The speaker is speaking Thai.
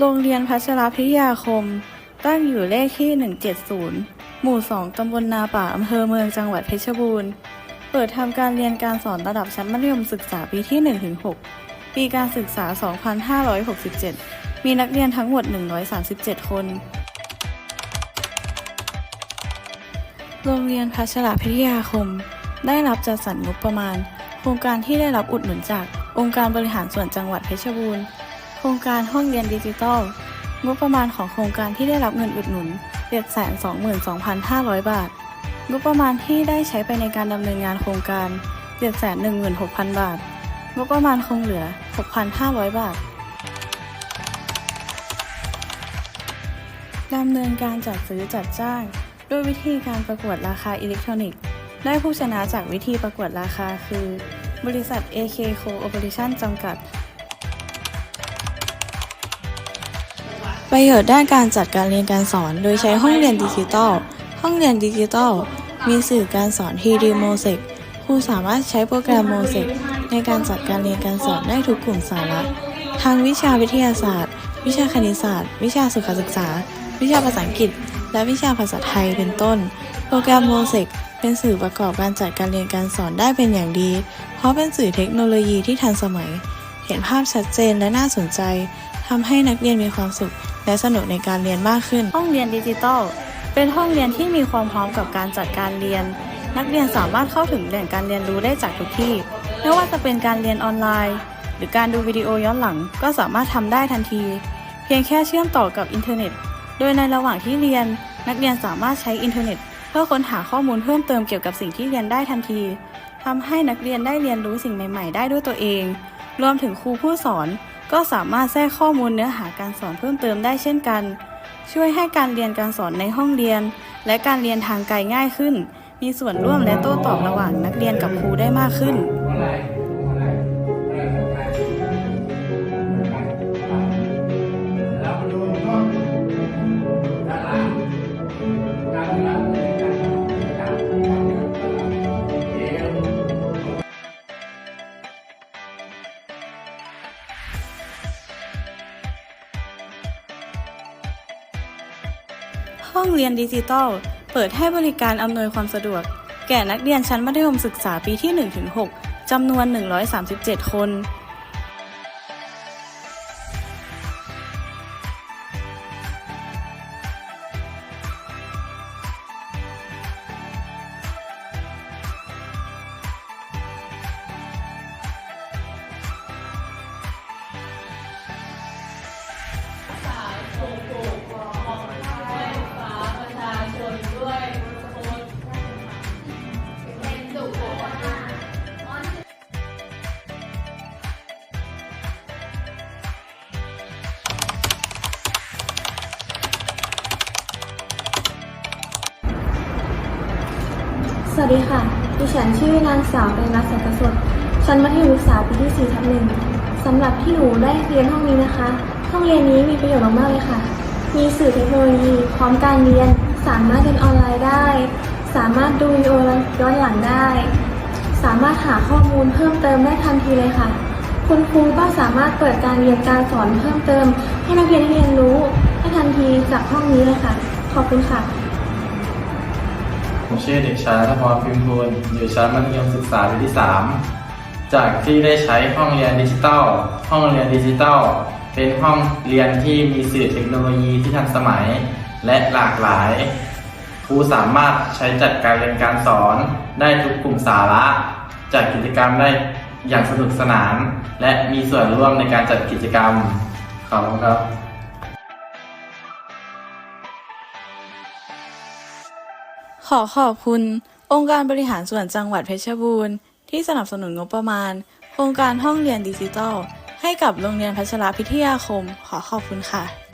โรงเรียนพัชรพิทยาคม ตั้งอยู่เลขที่ 170 หมู่ 2 ตำบลนาป่า อำเภอเมืองจังหวัดเพชรบูรณ์ เปิดทำการเรียนการสอนระดับชั้นมัธยมศึกษาปีที่ 1-6 ปีการศึกษา 2567 มีนักเรียนทั้งหมด 137 คน โรงเรียนพัชรพิทยาคม ได้รับจัดสรรงบประมาณ โครงการที่ได้รับอุดหนุนจากองค์การบริหารส่วนจังหวัดเพชรบูรณ์ ครงการห้องเรียนดิจิทัล งบประมาณของโครงการที่ได้รับเงินอุดหนุน722,500 บาท งบประมาณที่ได้ใช้ไปในการดำเนินงานโครงการ 716,000 บาท งบประมาณคงเหลือ 6,500 บาทดำเนินการจัดซื้อจัดจ้าง ด้วยวิธีการประกวดราคาอิเล็กทรอนิกส์ ได้ผู้ชนะจากวิธีประกวดราคาคือ บริษัท AK Cooperation จำกัด ประโยชน์ด้านการจัดการเรียนการสอน โดยใช้ห้องเรียนดิจิทัล ห้องเรียนดิจิทัล มีสื่อการสอน 3D Mosaic ครูสามารถใช้โปรแกรม Mosaic ในการจัดการเรียนการสอนได้ทุกกลุ่มสาระ ทางวิชาวิทยาศาสตร์ วิชาคณิตศาสตร์ วิชาสุขศึกษา วิชาภาษาอังกฤษ และวิชาภาษาไทยเป็นต้น โปรแกรม Mosaic เป็นสื่อประกอบการจัดการเรียนการสอนได้เป็นอย่างดี เพราะเป็นสื่อเทคโนโลยีที่ทันสมัย เห็นภาพชัดเจนและน่าสนใจทำให้นักเรียนมีความสุข และสนุกในการเรียนมากขึ้น ห้องเรียนดิจิทัลเป็นห้องเรียนที่มีความพร้อมกับการจัดการเรียน นักเรียนสามารถเข้าถึงแหล่งการเรียนรู้ได้จากทุกที่ ไม่ว่าจะเป็นการเรียนออนไลน์ หรือการดูวิดีโอย้อนหลังก็สามารถทำได้ทันที เพียงแค่เชื่อมต่อกับอินเทอร์เน็ต โดยในระหว่างที่เรียน นักเรียนสามารถใช้อินเทอร์เน็ต เพื่อค้นหาข้อมูลเพิ่มเติมเกี่ยวกับสิ่งที่เรียนได้ทันทีทำให้นักเรียนได้เรียนรู้สิ่งใหม่ ๆ ได้ด้วยตัวเอง รวมถึงครูผู้สอน ก็สามารถแทรกข้อมูลเนื้อหาการสอนเพิ่มเติมได้เช่นกัน ช่วยให้การเรียนการสอนในห้องเรียน และการเรียนทางไกลง่ายขึ้น มีส่วนร่วมและโต้ตอบระหว่างนักเรียนกับครูได้มากขึ้น ห้องเรียนดิจิทัล เปิดให้บริการอำนวยความสะดวก แก่นักเรียนชั้นมัธยมศึกษาปีที่ 1-6จำนวน 137 คน สวัสดีค่ะ ดิฉันชื่อนางสาวเรนัสสังกสดชั้นมัธยมศึกษาปีที่4ทับหนึ่งสำหรับที่หนูได้เรียนห้องนี้นะคะ ห้องเรียนนี้มีประโยชน์มากๆเลยค่ะ มีสื่อเทคโนโลยี พร้อมการเรียน สามารถเรียนออนไลน์ได้ สามารถดูวิดีโอย้อนหลังได้ สามารถหาข้อมูลเพิ่มเติมได้ทันทีเลยค่ะ คุณครูก็สามารถเปิดการเรียนการสอนเพิ่มเติม ให้นักเรียนได้เรียนรู้ได้ทันทีจากห้องนี้เลยค่ะ ขอบคุณค่ะ ผมชื่อเด็กชายรัตพรพิมพูลอยู่ชั้นมัธยมศึกษาปีที่ 3 จากที่ได้ใช้ห้องเรียนดิจิตอลห้องเรียนดิจิตอลเป็นห้องเรียนที่มีสื่อเทคโนโลยีที่ทันสมัย และหลากหลายครูสามารถใช้จัดการเรียนการสอน ได้ทุกกลุ่มสาระจัดกิจกรรมได้อย่างสนุกสนาน และมีส่วนร่วมในการจัดกิจกรรมขอบคุณครับ ขอขอบคุณ องค์การบริหารส่วนจังหวัดเพชรบูรณ์ ที่สนับสนุนงบประมาณ โครงการห้องเรียนดิจิทัล ให้กับโรงเรียนพัชรพิทยาคม ขอขอบคุณค่ะ